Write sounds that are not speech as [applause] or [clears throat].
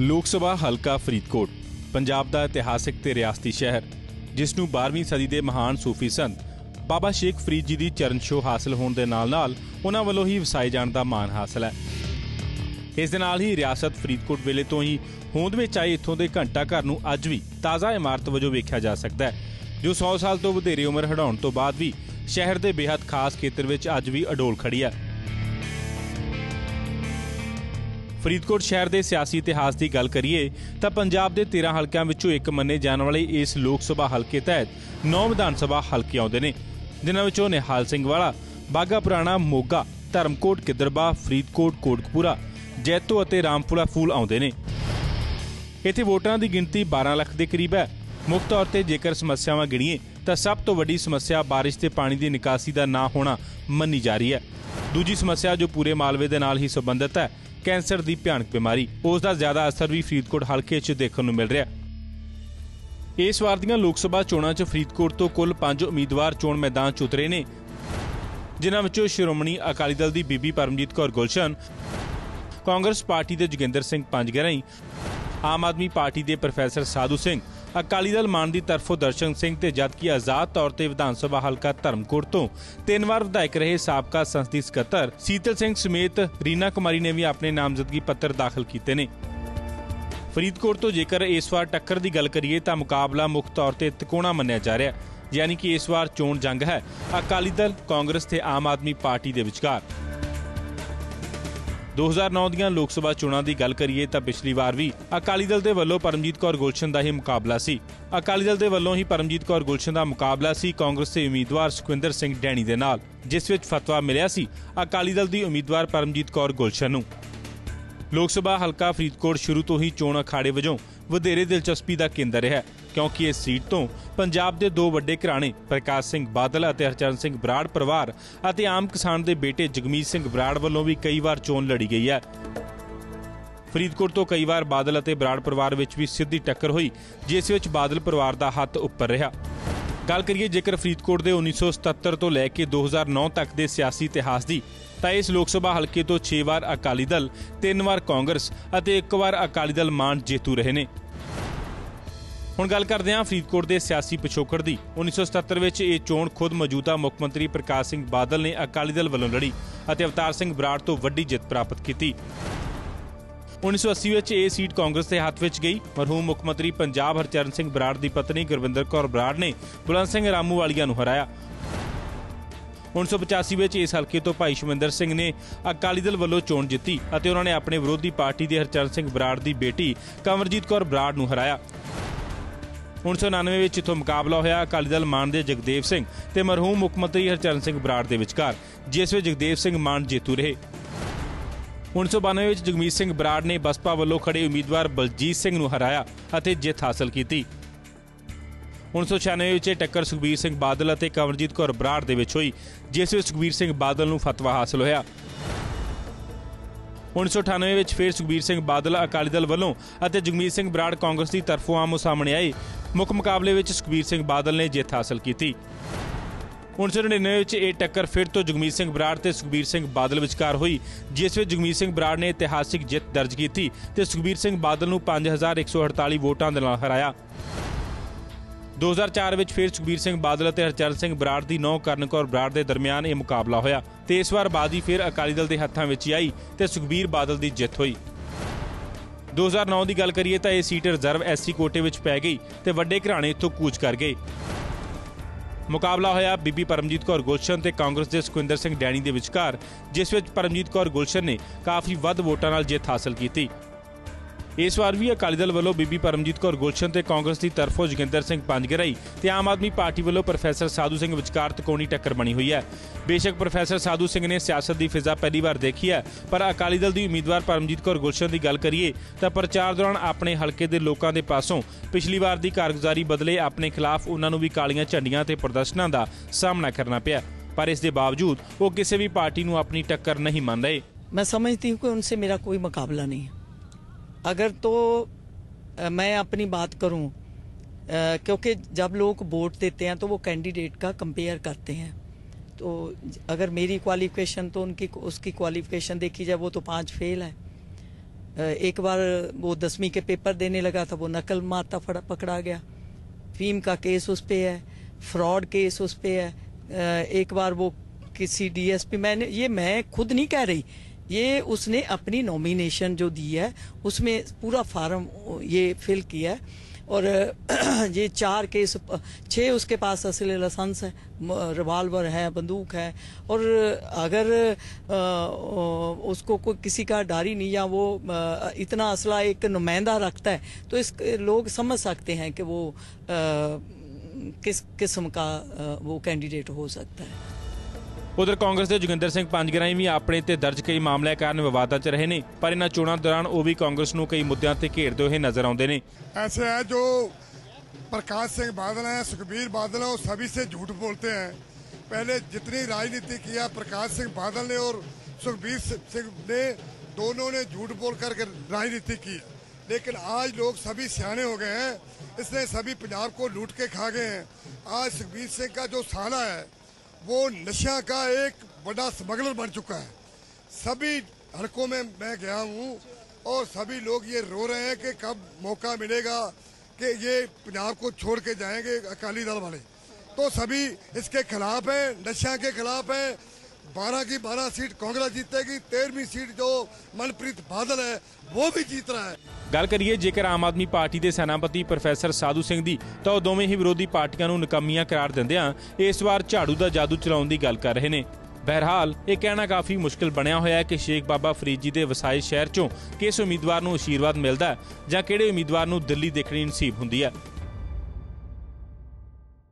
ਲੋਕ ਸਭਾ ਹਲਕਾ ਫਰੀਦਕੋਟ, ਪੰਜਾਬ ਦਾ ਇਤਿਹਾਸਿਕ ਤੇ ਰਿਆਸਤੀ ਸ਼ਹਿਰ, ਜਿਸ ਨੂੰ 12ਵੀਂ ਸਦੀ ਦੇ ਮਹਾਨ ਸੂਫੀ ਸੰਤ ਬਾਬਾ ਸ਼ੇਖ ਫਰੀਦ ਜੀ ਦੀ ਚਰਨ ਛੋਹ ਹਾਸਲ ਹੋਣ ਦੇ ਨਾਲ-ਨਾਲ ਉਹਨਾਂ ਵੱਲੋਂ ਹੀ ਵਸਾਏ ਜਾਣ ਦਾ ਮਾਣ ਹਾਸਲ ਹੈ। ਇਸ ਦੇ ਨਾਲ ਹੀ ਰਿਆਸਤ ਫਰੀਦਕੋਟ ਵੇਲੇ ਤੋਂ ਹੀ ਹੋਂਦ ਵਿੱਚ ਆਏ ਇੱਥੋਂ ਦੇ ਘੰਟਾ ਘਰ ਨੂੰ ਅੱਜ ਵੀ ਤਾਜ਼ਾ ਇਮਾਰਤ ਵਜੋਂ ਵੇਖਿਆ ਜਾ ਸਕਦਾ ਹੈ, ਜੋ 100 ਸਾਲ ਤੋਂ ਵਧੇਰੇ ਉਮਰ ਹਟਾਉਣ ਤੋਂ ਬਾਅਦ ਵੀ ਸ਼ਹਿਰ ਦੇ ਬੇहद ਖਾਸ ਖੇਤਰ ਵਿੱਚ ਅੱਜ ਵੀ ਅਡੋਲ ਖੜੀ ਹੈ। ਫਰੀਦਕੋਟ ਸ਼ਹਿਰ ਦੇ ਸਿਆਸੀ ਇਤਿਹਾਸ ਦੀ ਗੱਲ ਕਰੀਏ ਤਾਂ ਪੰਜਾਬ ਦੇ 13 ਹਲਕਿਆਂ ਵਿੱਚੋਂ ਇੱਕ ਮੰਨੇ ਜਾਣ ਵਾਲੇ ਇਸ ਲੋਕ ਸਭਾ ਹਲਕੇ ਤਹਿਤ 9 ਵਿਧਾਨ ਸਭਾ ਹਲਕੇ ਆਉਂਦੇ ਨੇ, ਜਿਨ੍ਹਾਂ ਵਿੱਚੋਂ ਨਿਹਾਲ ਸਿੰਘ ਵਾਲਾ ਬਾਗਾ ਪੁਰਾਣਾ ਮੋਗਾ, ਧਰਮਕੋਟ ਕਿਦਰਬਾ, ਫਰੀਦਕੋਟ ਕੋਟਕਪੂਰਾ, ਜੈਤੋ ਅਤੇ ਰਾਮਪੁਰਾ ਫੂਲ ਆਉਂਦੇ ਨੇ। ਇੱਥੇ ਵੋਟਰਾਂ ਦੀ ਗਿਣਤੀ 12 ਲੱਖ ਦੇ ਕਰੀਬ ਹੈ। ਮੁੱਖ ਤੌਰ ਤੇ ਜੇਕਰ ਸਮੱਸਿਆਵਾਂ ਗਿਣੀਏ ਤਾਂ ਸਭ ਤੋਂ ਵੱਡੀ ਸਮੱਸਿਆ ਬਾਰਿਸ਼ ਤੇ ਪਾਣੀ ਦੀ ਨਿਕਾਸੀ ਦਾ ਨਾ ਹੋਣਾ ਮੰਨੀ ਜਾ ਰਹੀ ਹੈ। ਦੂਜੀ ਸਮੱਸਿਆ ਜੋ ਪੂਰੇ ਮਾਲਵੇ ਦੇ ਨਾਲ ਹੀ ਸੰਬੰਧਿਤ ਹੈ ਕੈਂਸਰ ਦੀ ਭਿਆਨਕ ਬਿਮਾਰੀ। ਉਸ ਦਾ ਜ਼ਿਆਦਾ ਅਸਰ ਵੀ ਫਰੀਦਕੋਟ ਹਲਕੇ 'ਚ ਦੇਖਣ ਨੂੰ ਮਿਲ ਰਿਹਾ ਇਸ ਵਾਰ ਦੀਆਂ ਲੋਕ ਸਭਾ ਚੋਣਾਂ 'ਚ ਫਰੀਦਕੋਟ ਤੋਂ ਕੁੱਲ 5 ਉਮੀਦਵਾਰ ਚੋਣ ਮੈਦਾਨ 'ਚ ਉਤਰੇ ਨੇ, ਜਿਨ੍ਹਾਂ ਵਿੱਚੋਂ ਸ਼੍ਰੋਮਣੀ ਅਕਾਲੀ ਦਲ ਦੀ ਬੀਬੀ ਪਰਮਜੀਤ ਕੌਰ ਗੁਲਸ਼ਨ, ਕਾਂਗਰਸ ਪਾਰਟੀ ਦੇ ਜੋਗਿੰਦਰ ਸਿੰਘ ਪੰਜਗਰਾਈ, ਆਮ ਆਦਮੀ ਪਾਰਟੀ ਦੇ ਪ੍ਰੋਫੈਸਰ ਸਾਧੂ ਸਿੰਘ ਅਕਾਲੀ ਦਲ ਮਾਨ ਦੀ ਤਰਫੋਂ ਦਰਸ਼ਨ ਸਿੰਘ ਤੇ ਜਦਕਿ ਆਜ਼ਾਦ ਤੌਰ ਤੇ ਵਿਧਾਨ ਸਭਾ ਹਲਕਾ ਧਰਮਕੋਟ ਤੋਂ ਤਿੰਨ ਵਾਰ ਵਿਧਾਇਕ ਰਹੇ ਸਾਬਕਾ ਸੰਸਦੀ ਸਕੱਤਰ ਸੀਤਲ ਸਿੰਘ ਸਮੇਤ ਰੀਨਾ ਕੁਮਾਰੀ ਨੇ ਵੀ ਆਪਣੇ ਨਾਮਜ਼ਦਗੀ ਪੱਤਰ ਦਾਖਲ ਕੀਤੇ ਨੇ। ਫਰੀਦਕੋਟ ਤੋਂ ਜੇਕਰ ਇਸ ਵਾਰ ਟੱਕਰ ਦੀ ਗੱਲ ਕਰੀਏ ਤਾਂ ਮੁਕਾਬਲਾ ਮੁੱਖ ਤੌਰ ਤੇ ਤਿਕੋਣਾ ਮੰਨਿਆ ਜਾ ਰਿਹਾ ਯਾਨੀ ਕਿ ਇਸ ਵਾਰ ਚੋਣ ਜੰਗ ਹੈ। ਅਕਾਲੀ ਦਲ ਕਾਂਗਰਸ ਤੇ ਆਮ ਆਦਮੀ ਪਾਰਟੀ ਦੇ ਵਿਚਕਾਰ। 2009 ਦੀਆਂ ਲੋਕ ਸਭਾ ਚੋਣਾਂ ਦੀ ਗੱਲ ਕਰੀਏ ਤਾਂ ਪਿਛਲੀ ਵਾਰ ਵੀ ਅਕਾਲੀ ਦਲ ਦੇ ਵੱਲੋਂ ਪਰਮਜੀਤ ਕੌਰ ਗੁਲਸ਼ਨ ਦਾ ਹੀ ਮੁਕਾਬਲਾ ਸੀ। ਅਕਾਲੀ ਦਲ ਦੇ ਵੱਲੋਂ ਹੀ ਪਰਮਜੀਤ ਕੌਰ ਗੁਲਸ਼ਨ ਦਾ ਮੁਕਾਬਲਾ ਸੀ ਕਾਂਗਰਸ ਦੇ ਉਮੀਦਵਾਰ ਸੁਖਵਿੰਦਰ ਸਿੰਘ ਡੈਣੀ ਦੇ ਨਾਲ। ਜਿਸ ਵਿੱਚ ਫਤਵਾ ਮਿਲਿਆ ਸੀ ਅਕਾਲੀ ਦਲ ਦੀ ਉਮੀਦਵਾਰ ਪਰਮਜੀਤ ਕੌਰ ਗੁਲਸ਼ਨ ਨੂੰ। ਲੋਕ ਸਭਾ ਹਲਕਾ ਫਰੀਦਕੋਟ ਸ਼ੁਰੂ ਤੋਂ ਹੀ ਚੋਣ ਅਖਾੜੇ ਵਜੋਂ ਵਧੇਰੇ ਦਿਲਚਸਪੀ ਦਾ ਕੇਂਦਰ ਰਿਹਾ। ਕਿਉਂਕਿ ਇਸ ਸੀਟ ਤੋਂ ਪੰਜਾਬ ਦੇ ਦੋ ਵੱਡੇ ਘਰਾਣੇ, ਪ੍ਰਕਾਸ਼ ਸਿੰਘ ਬਾਦਲ ਅਤੇ ਹਰਚਰਨ ਸਿੰਘ ਬਰਾੜ ਪਰਿਵਾਰ ਅਤੇ ਆਮ ਕਿਸਾਨ ਦੇ ਬੇਟੇ ਜਗਮੀਤ ਸਿੰਘ ਬਰਾੜ ਵੱਲੋਂ ਵੀ ਕਈ ਵਾਰ ਚੋਣ ਲੜੀ ਗਈ ਹੈ। ਫਰੀਦਕੋਟ ਤੋਂ ਕਈ ਵਾਰ ਬਾਦਲ ਅਤੇ ਬਰਾੜ ਪਰਿਵਾਰ ਵਿੱਚ ਵੀ ਸਿੱਧੀ ਟੱਕਰ ਹੋਈ, ਜਿਸ ਵਿੱਚ ਬਾਦਲ ਪਰਿਵਾਰ ਦਾ ਹੱਥ ਉੱਪਰ ਰਿਹਾ। ਗੱਲ ਕਰੀਏ ਜੇਕਰ ਫਰੀਦਕੋਟ ਦੇ 1977 ਤੋਂ ਲੈ ਕੇ 2009 ਤੱਕ ਦੇ ਸਿਆਸੀ ਇਤਿਹਾਸ ਦੀ, ਤਾਂ ਇਸ ਲੋਕ ਸਭਾ ਹਲਕੇ ਤੋਂ 6 ਵਾਰ ਅਕਾਲੀ ਦਲ 3 ਵਾਰ ਕਾਂਗਰਸ ਅਤੇ 1 ਵਾਰ ਅਕਾਲੀ ਦਲ ਮਾਨ ਜੇਤੂ ਰਹੇ ਨੇ। ਹੁਣ ਗੱਲ ਕਰਦੇ ਹਾਂ ਫਰੀਦਕੋਟ ਦੇ ਸਿਆਸੀ ਪਿਛੋਕੜ ਦੀ। 1977 ਵਿੱਚ ਇਹ ਚੋਣ ਖੁਦ ਮੌਜੂਦਾ ਮੁੱਖ ਮੰਤਰੀ ਪ੍ਰਕਾਸ਼ ਸਿੰਘ ਬਾਦਲ ਨੇ ਅਕਾਲੀ ਦਲ ਵੱਲੋਂ ਲੜੀ ਅਤੇ ਅਵਤਾਰ ਸਿੰਘ ਬਰਾੜ ਤੋਂ ਵੱਡੀ ਜਿੱਤ ਪ੍ਰਾਪਤ ਕੀਤੀ। 1980 ਵਿੱਚ ਇਹ ਸੀਟ ਕਾਂਗਰਸ ਦੇ ਹੱਥ ਵਿੱਚ ਗਈ। ਮਰਹੂਮ ਮੁੱਖ ਮੰਤਰੀ ਪੰਜਾਬ ਹਰਚਰਨ ਸਿੰਘ ਬਰਾੜ ਦੀ ਪਤਨੀ ਗੁਰਵਿੰਦਰ ਕੌਰ ਬਰਾੜ ਨੇ ਬੁਲੰਦ ਸਿੰਘ ਰਾਮੂਵਾਲੀਆ ਨੂੰ ਹਰਾਇਆ। 1985 ਵਿੱਚ ਇਸ ਹਲਕੇ ਤੋਂ ਭਾਈ ਸ਼ਮਿੰਦਰ ਸਿੰਘ ਨੇ ਅਕਾਲੀ ਦਲ ਵੱਲੋਂ ਚੋਣ ਜਿੱਤੀ ਅਤੇ ਉਹਨਾਂ ਨੇ ਆਪਣੇ ਵਿਰੋਧੀ ਪਾਰਟੀ ਦੇ ਹਰਚਰਨ ਸਿੰਘ ਬਰਾੜ ਦੀ ਬੇਟੀ ਕਮਰਜੀਤ ਕੌਰ ਬਰਾੜ ਨੂੰ ਹਰਾਇਆ। 1999 ਵਿੱਚ ਇਥੋਂ ਮੁਕਾਬਲਾ ਹੋਇਆ ਅਕਾਲੀ ਦਲ ਮਾਨ ਦੇ ਜਗਦੇਵ ਸਿੰਘ ਤੇ ਮਰਹੂਮ ਮੁੱਖ ਮੰਤਰੀ ਹਰਚਰਨ ਸਿੰਘ ਬਰਾੜ ਦੇ ਵਿਚਕਾਰ, ਜਿਸ ਵਿੱਚ ਜਗਦੇਵ ਸਿੰਘ ਮਾਨ ਜੇਤੂ ਰਹੇ 1992 ਵਿੱਚ ਜਗਮੀਤ ਸਿੰਘ ਬਰਾੜ ਨੇ ਬਸਪਾ ਵੱਲੋਂ ਖੜੇ ਉਮੀਦਵਾਰ ਬਲਜੀਤ ਸਿੰਘ ਨੂੰ ਹਰਾਇਆ ਅਤੇ ਜਿੱਤ ਹਾਸਲ ਕੀਤੀ 1996 ਵਿੱਚ ਇਹ ਟੱਕਰ ਸੁਖਬੀਰ ਸਿੰਘ ਬਾਦਲ ਅਤੇ ਕਮਰਜੀਤ ਕੌਰ ਬਰਾੜ ਦੇ ਵਿੱਚ ਹੋਈ, ਜਿਸ ਵਿੱਚ ਸੁਖਬੀਰ ਸਿੰਘ ਬਾਦਲ ਨੂੰ ਫਤਵਾ ਹਾਸਲ ਹੋਇਆ 1998 ਵਿੱਚ ਫਿਰ ਸੁਖਬੀਰ ਸਿੰਘ ਬਾਦਲ ਅਕਾਲੀ ਦਲ ਵੱਲੋਂ ਅਤੇ ਜਗਮੀਤ ਸਿੰਘ ਬਰਾੜ ਕਾਂਗਰਸ ਦੀ ਤਰਫੋਂ ਆਮੋ ਸਾਹਮਣੇ ਆਏ। ਮੁੱਖ ਮੁਕਾਬਲੇ ਵਿੱਚ ਸੁਖਬੀਰ ਸਿੰਘ ਬਾਦਲ ਨੇ ਜਿੱਤ ਹਾਸਲ ਕੀਤੀ। 1999 ਵਿੱਚ ਇਹ ਟੱਕਰ ਫਿਰ ਤੋਂ ਜਗਮੀਤ ਸਿੰਘ ਬਰਾੜ ਤੇ ਸੁਖਬੀਰ ਸਿੰਘ ਬਾਦਲ ਵਿਚਕਾਰ ਹੋਈ, ਜਿਸ ਵਿੱਚ ਜਗਮੀਤ ਸਿੰਘ ਬਰਾੜ ਨੇ ਇਤਿਹਾਸਿਕ ਜਿੱਤ ਦਰਜ ਕੀਤੀ ਤੇ ਸੁਖਬੀਰ ਸਿੰਘ ਬਾਦਲ ਨੂੰ 5148 ਵੋਟਾਂ ਦੇ ਨਾਲ ਹਰਾਇਆ। 2004 ਵਿੱਚ ਫਿਰ ਸੁਖਬੀਰ ਸਿੰਘ ਬਾਦਲ ਅਤੇ ਹਰਚਰਨ ਸਿੰਘ ਬਰਾੜ ਦੀ ਨੌ ਕਰਨਕੌਰ ਬਰਾੜ ਦੇ ਦਰਮਿਆਨ ਇਹ ਮੁਕਾਬਲਾ ਹੋਇਆ। ਤੇ ਇਸ ਵਾਰ ਬਾਦੀ ਫਿਰ ਅਕਾਲੀ ਦਲ ਦੇ ਹੱਥਾਂ ਵਿੱਚ ਹੀ ਆਈ ਤੇ ਸੁਖਬੀਰ ਬਾਦਲ ਦੀ ਜਿੱਤ ਹੋਈ। 2009 ਦੀ ਗੱਲ ਕਰੀਏ ਤਾਂ ਇਹ ਸੀਟ ਰਿਜ਼ਰਵ ਐਸਸੀ ਕੋਟੇ ਵਿੱਚ ਪੈ ਗਈ ਤੇ ਵੱਡੇ ਘਰਾਣੇ ਇੱਥੋਂ ਕੂਚ ਕਰ ਗਏ। ਮੁਕਾਬਲਾ ਹੋਇਆ ਬੀਬੀ ਪਰਮਜੀਤ ਕੌਰ ਗੁਲਸ਼ਨ ਤੇ ਕਾਂਗਰਸ ਦੇ ਸੁਖਵਿੰਦਰ ਸਿੰਘ ਡੈਣੀ ਦੇ ਵਿਚਕਾਰ, ਜਿਸ ਵਿੱਚ ਪਰਮਜੀਤ ਕੌਰ ਗੁਲਸ਼ਨ ਨੇ ਕਾਫੀ ਵੱਧ ਵੋਟਾਂ ਨਾਲ ਜਿੱਤ ਹਾਸਲ ਕੀਤੀ। ਇਸ ਵਾਰ ਵੀ ਅਕਾਲੀ ਦਲ ਵੱਲੋਂ ਬੀਬੀ ਪਰਮਜੀਤ ਕੌਰ ਗੁਲਸ਼ਨ ਤੇ ਕਾਂਗਰਸ ਦੀ ਤਰਫੋਂ ਜਗਿੰਦਰ ਸਿੰਘ ਪੰਜਗਰਾਈ ਤੇ ਆਮ ਆਦਮੀ ਪਾਰਟੀ ਵੱਲੋਂ ਪ੍ਰੋਫੈਸਰ ਸਾਧੂ ਸਿੰਘ ਵਿਚਕਾਰ ਤਕੋਣੀ ਟੱਕਰ ਬਣੀ ਹੋਈ ਹੈ। ਬੇਸ਼ੱਕ ਪ੍ਰੋਫੈਸਰ ਸਾਧੂ ਸਿੰਘ ਨੇ ਸਿਆਸਤ ਦੀ ਫਿਜ਼ਾ ਪਹਿਲੀ ਵਾਰ ਦੇਖੀ ਹੈ, ਪਰ ਅਕਾਲੀ ਦਲ ਦੀ ਉਮੀਦਵਾਰ ਪਰਮਜੀਤ ਕੌਰ ਗੁਲਸ਼ਨ ਦੀ ਗੱਲ ਕਰੀਏ ਤਾਂ ਪ੍ਰਚਾਰ ਦੌਰਾਨ ਆਪਣੇ ਹਲਕੇ ਦੇ ਲੋਕਾਂ ਦੇ ਪਾਸੋਂ ਪਿਛਲੀ ਵਾਰ ਦੀ ਕਾਰਗੁਜ਼ਾਰੀ ਬਦਲੇ ਆਪਣੇ ਖਿਲਾਫ ਉਹਨਾਂ ਨੂੰ ਵੀ ਕਾਲੀਆਂ ਝੰਡੀਆਂ ਤੇ ਪ੍ਰਦਰਸ਼ਨਾਂ ਦਾ ਸਾਹਮਣਾ ਕਰਨਾ ਪਿਆ। ਪਰ ਇਸ ਦੇ ਬਾਵਜੂਦ ਉਹ ਕਿਸੇ ਵੀ ਪਾਰਟੀ ਨੂੰ ਆਪਣੀ ਟੱਕਰ ਨਹੀਂ ਮੰਨ ਰਹੇ। ਮੈਂ ਸਮਝਦੀ ਹਾਂ ਕਿ ਉਨਸੇ ਮੇਰਾ ਕੋਈ ਮੁਕਾਬਲਾ ਨਹੀਂ ਹੈ। अगर तो मैं अपनी बात करूँ क्योंकि जब लोग वोट देते हैं तो वो कैंडिडेट का कंपेयर करते हैं। तो अगर मेरी क्वालिफिकेशन तो उनकी, उसकी क्वालिफिकेशन देखी जाए, वो तो पाँच फेल है। एक बार वो दसवीं के पेपर देने लगा था, वो नकल मारता फड़ा, पकड़ा गया। फीम का केस उस पर है, फ्रॉड केस उस पर है। एक बार वो किसी डीएसपी, मैंने, ये मैं खुद नहीं कह रही ये उसने अपनी नॉमिनेशन जो दी है, उसमें पूरा फार्म ये फिल किया है। और, [clears throat] ये चार केस छः उसके पास असली लाइसेंस है रिवाल्वर है, बंदूक है। और अगर उसको कोई किसी का डारी नहीं या वो इतना असला एक नुमाइंदा रखता है तो इस, लोग समझ सकते हैं कि वो किस किस्म का वो कैंडिडेट हो सकता है। ਉਧਰ ਕਾਂਗਰਸ ਦੇ ਜੋਗਿੰਦਰ ਸਿੰਘ ਪੰਜਗਰਾਈ ਵੀ ਆਪਣੇ ਤੇ ਦਰਜ ਕਈ ਮਾਮਲਿਆਂ ਕਾਰਨ ਵਿਵਾਦਾਂ 'ਚ ਰਹੇ ਨੇ ਪਰ ਇਹਨਾਂ ਚੋਣਾਂ ਦੌਰਾਨ ਉਹ ਵੀ ਕਾਂਗਰਸ ਨੂੰ ਕਈ ਮੁੱਦਿਆਂ ਤੇ ਘੇਰਦੇ ਹੋਏ ਨਜ਼ਰ ਆਉਂਦੇ ਨੇ ऐसे हैं जो प्रकाश सिंह बादल हैं सुखबीर बादल हैं वो सभी से झूठ बोलते हैं पहले जितनी राजनीति किया प्रकाश सिंह बादल ने और सुखबीर सिंह ने दोनों ने झूठ बोल करके राजनीति की है। लेकिन आज लोग सभी सियाने हो गए हैं इसने सभी पंजाब को लूट के खा गए हैं आज सुखबीर सिंह का जो साला है वो नशा का एक बड़ा स्मगलर बन चुका है। सभी हलकों में मैं गया हूँ और सभी लोग ये रो रहे हैं कि कब मौका मिलेगा कि ये पंजाब को छोड़ के जाएँगे अकाली दल वाले। तो सभी इसके खिलाफ हैं, नशा के खिलाफ हैं बारह की बारह सीट कांग्रेस जीतेगी तेरहवीं सीट जो मनप्रीत बादल है वो भी जीत रहा है ਗੱਲ ਕਰੀਏ ਜੇਕਰ ਆਮ ਆਦਮੀ ਪਾਰਟੀ ਦੇ ਸੈਨਾਪਤੀ ਪ੍ਰੋਫੈਸਰ ਸਾਧੂ ਸਿੰਘ ਦੀ ਤਾਂ ਉਹ ਦੋਵੇਂ ਹੀ ਵਿਰੋਧੀ ਪਾਰਟੀਆਂ ਨੂੰ ਨਕਮੀਆਂ ਕਰਾਰ ਦਿੰਦਿਆਂ ਇਸ ਵਾਰ ਝਾੜੂ ਦਾ ਜਾਦੂ ਚਲਾਉਣ ਦੀ ਗੱਲ ਕਰ ਰਹੇ ਨੇ ਬਹਰਹਾਲ ਇਹ ਕਹਿਣਾ ਕਾਫੀ ਮੁਸ਼ਕਲ ਬਣਿਆ ਹੋਇਆ ਹੈ ਕਿ ਸ਼ੇਖ ਬਾਬਾ ਫਰੀਦ ਜੀ ਦੇ ਵਸਾਏ ਸ਼ਹਿਰ ਚੋਂ ਕਿਸ ਉਮੀਦਵਾਰ ਨੂੰ ਅਸ਼ੀਰਵਾਦ ਮਿਲਦਾ ਹੈ ਜਾਂ ਕਿਹੜੇ ਉਮੀਦਵਾਰ ਨੂੰ ਦਿੱਲੀ ਦੇਖਣੀ ਨਸੀਬ ਹੁੰਦੀ ਹੈ